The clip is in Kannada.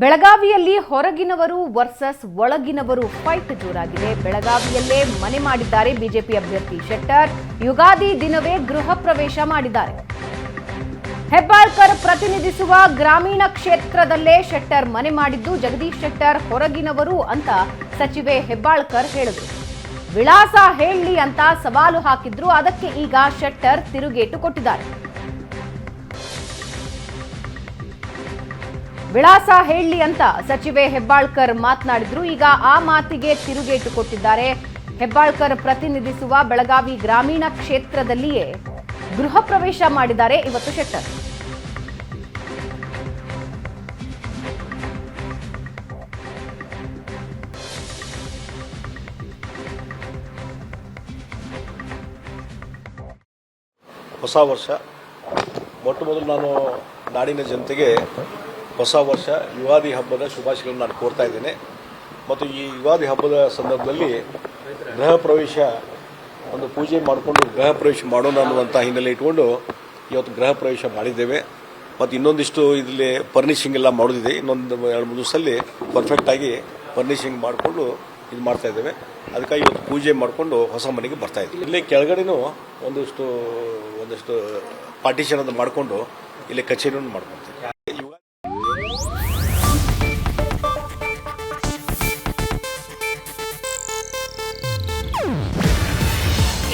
ಬೆಳಗಾವಿಯಲ್ಲಿ ಹೊರಗಿನವರು ವರ್ಸಸ್ ಒಳಗಿನವರು ಫೈಟ್ ಜೋರಾಗಿದೆ. ಬೆಳಗಾವಿಯಲ್ಲೇ ಮನೆ ಮಾಡಿದ್ದಾರೆ ಬಿಜೆಪಿ ಅಭ್ಯರ್ಥಿ ಶೆಟ್ಟರ್. ಯುಗಾದಿ ದಿನವೇ ಗೃಹ ಪ್ರವೇಶ ಮಾಡಿದ್ದಾರೆ. ಹೆಬ್ಬಾಳ್ಕರ್ ಪ್ರತಿನಿಧಿಸುವ ಗ್ರಾಮೀಣ ಕ್ಷೇತ್ರದಲ್ಲೇ ಶೆಟ್ಟರ್ ಮನೆ ಮಾಡಿದ್ದು ಜಗದೀಶ್ ಶೆಟ್ಟರ್ ಹೊರಗಿನವರು ಅಂತ ಸಚಿವೆ ಹೆಬ್ಬಾಳ್ಕರ್ ಹೇಳಿದರು. ವಿಳಾಸ ಹೇಳಿ ಅಂತ ಸವಾಲು ಹಾಕಿದ್ರು. ಅದಕ್ಕೆ ಈಗ ಶೆಟ್ಟರ್ ತಿರುಗೇಟು ಕೊಟ್ಟಿದ್ದಾರೆ. ವಿಳಾಸ ಹೇಳಿ ಅಂತ ಸಚಿವೆ ಹೆಬ್ಬಾಳ್ಕರ್ ಮಾತನಾಡಿದ್ರು. ಈಗ ಆ ಮಾತಿಗೆ ತಿರುಗೇಟು ಕೊಟ್ಟಿದ್ದಾರೆ. ಹೆಬ್ಬಾಳ್ಕರ್ ಪ್ರತಿನಿಧಿಸುವ ಬೆಳಗಾವಿ ಗ್ರಾಮೀಣ ಕ್ಷೇತ್ರದಲ್ಲಿಯೇ ಗೃಹ ಪ್ರವೇಶ ಮಾಡಿದ್ದಾರೆ. ಇವತ್ತು ಶೆಟ್ಟರ್. ಹೊಸ ವರ್ಷ. ಮೊಟ್ಟ ಮೊದಲು ನಾನು ನಾಡಿನ ಜನತೆಗೆ ಹೊಸ ವರ್ಷ ಯುಗಾದಿ ಹಬ್ಬದ ಶುಭಾಶಯಗಳನ್ನು ನಾನು ಕೋರ್ತಾ ಇದ್ದೇನೆ. ಮತ್ತು ಈ ಯುಗಾದಿ ಹಬ್ಬದ ಸಂದರ್ಭದಲ್ಲಿ ಗೃಹ ಪ್ರವೇಶ, ಒಂದು ಪೂಜೆ ಮಾಡಿಕೊಂಡು ಗೃಹ ಪ್ರವೇಶ ಮಾಡೋಣ ಅನ್ನುವಂಥ ಹಿನ್ನೆಲೆ ಇಟ್ಕೊಂಡು ಇವತ್ತು ಗೃಹ ಪ್ರವೇಶ ಮಾಡಿದ್ದೇವೆ. ಮತ್ತು ಇನ್ನೊಂದಿಷ್ಟು ಇಲ್ಲಿ ಫರ್ನಿಷಿಂಗ್ ಎಲ್ಲ ಮಾಡೋದಿದೆ. ಇನ್ನೊಂದು ಎರಡು ಮೂರು ದಿವಸದಲ್ಲಿ ಪರ್ಫೆಕ್ಟಾಗಿ ಫರ್ನಿಷಿಂಗ್ ಮಾಡಿಕೊಂಡು ಇದು ಮಾಡ್ತಾ ಇದ್ದೇವೆ. ಅದಕ್ಕಾಗಿ ಇವತ್ತು ಪೂಜೆ ಮಾಡಿಕೊಂಡು ಹೊಸ ಮನೆಗೆ ಬರ್ತಾ ಇದ್ದೀವಿ. ಇಲ್ಲಿ ಕೆಳಗಡೆನೂ ಒಂದಿಷ್ಟು ಒಂದಿಷ್ಟು ಪಾರ್ಟಿಷನ್ ಅಂತ ಮಾಡಿಕೊಂಡು ಇಲ್ಲಿ ಕಚೇರಿಯನ್ನು ಮಾಡ್ಕೊಳ್ತೀವಿ.